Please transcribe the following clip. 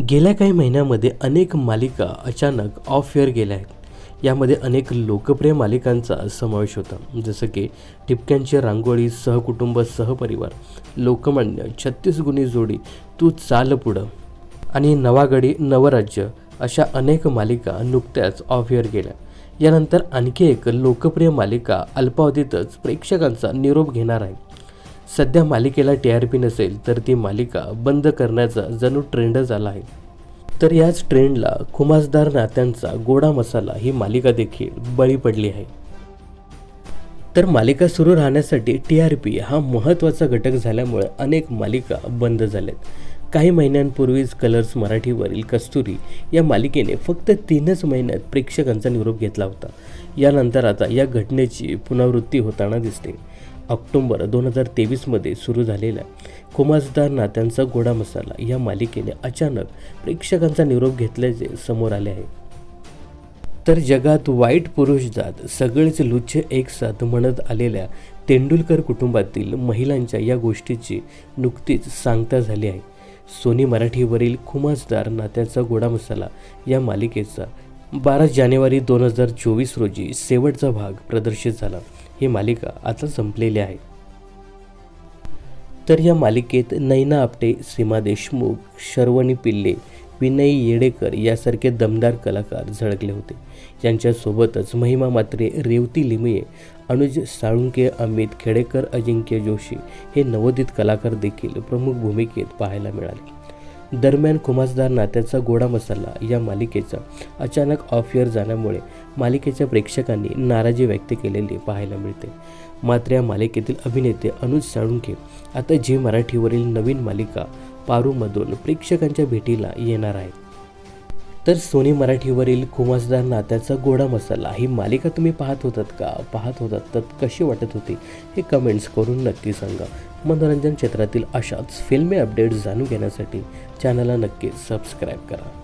गेल्या काही महिन्यामध्ये अनेक मालिका अचानक ऑफ एअर गेल्या आहेत. यामध्ये अनेक लोकप्रिय मालिकांचा समावेश होता. जसं की टिपक्यांची रांगोळी सहकुटुंब सहपरिवार लोकमान्य छत्तीस गुणी जोडी तू चाल पुढं आणि नवागडी नवराज्य अशा अनेक मालिका नुकत्याच ऑफ एअर गेल्या. यानंतर आणखी एक लोकप्रिय मालिका अल्पावधीतच प्रेक्षकांचा निरोप घेणार आहे. सध्या मालिकेला टी आर पी नसेल तर ती मालिका बंद करण्याचा जणू ट्रेंडच आला आहे. तर याच ट्रेंडला खुमासदार नात्यांचा गोडा मसाला ही मालिका देखील बळी पडली आहे. तर मालिका सुरू राहण्यासाठी टी आर पी हा महत्त्वाचा घटक झाल्यामुळे अनेक मालिका बंद झाल्यात. काही महिन्यांपूर्वीच कलर्स मराठीवरील कस्तुरी या मालिकेने फक्त तीनच महिन्यात प्रेक्षकांचा निरोप घेतला होता. यानंतर आता या घटनेची पुनरावृत्ती होताना दिसते. ऑक्टोंबर दोन हजार तेवीसमध्ये सुरू झालेल्या खुमासदार नात्यांचा गोडा मसाला या मालिकेने अचानक प्रेक्षकांचा निरोप घेतल्याचे समोर आले आहे. तर जगात वाईट पुरुष जात सगळेच लुच्छ एक साथ म्हणत आलेल्या तेंडुलकर कुटुंबातील महिलांच्या या गोष्टीची नुकतीच सांगता झाली आहे. सोनी मराठीवरील खुमासदार नात्याचा गोडा मसाला या मालिकेचा बारा जानेवारी दोन हजार चोवीस रोजी शेवटचा भाग प्रदर्शित झाला. ही मालिका आता संपलेली आहे. तर या मालिकेत नैना आपटे सीमा देशमुख शर्वणी पिल्ले विनय येडेकर यासारखे दमदार कलाकार झळकले होते. यांच्यासोबतच महिमा मात्रे रेवती लिमये अनुज साळुंके अमित खेडेकर अजिंक्य जोशी हे नवोदित कलाकार देखील प्रमुख भूमिकेत पाहायला मिळाले. दरम्यान खुमासदार नात्याचा गोडा मसाला या मालिकेचा अचानक ऑफ इयर जाण्यामुळे मालिकेच्या प्रेक्षकांनी नाराजी व्यक्त केलेली पाहायला मिळते. मात्र या मालिकेतील अभिनेते अनुज साळुंखे आता झी मराठीवरील नवीन मालिका पारूमधून प्रेक्षकांच्या भेटीला येणार आहेत. तर सोनी मराठीवरील खुमासदार नात्याचा गोडा मसाला ही मालिका तुम्ही पाहत होतात का? पाहत होतात तर कशी वाटत होती? हे कमेंट्स करून नक्की सांगा. मनोरंजन क्षेत्रातील अशाच फिल्मी अपडेट्स जाणून घेण्यासाठी चॅनलला नक्की सबस्क्राईब करा.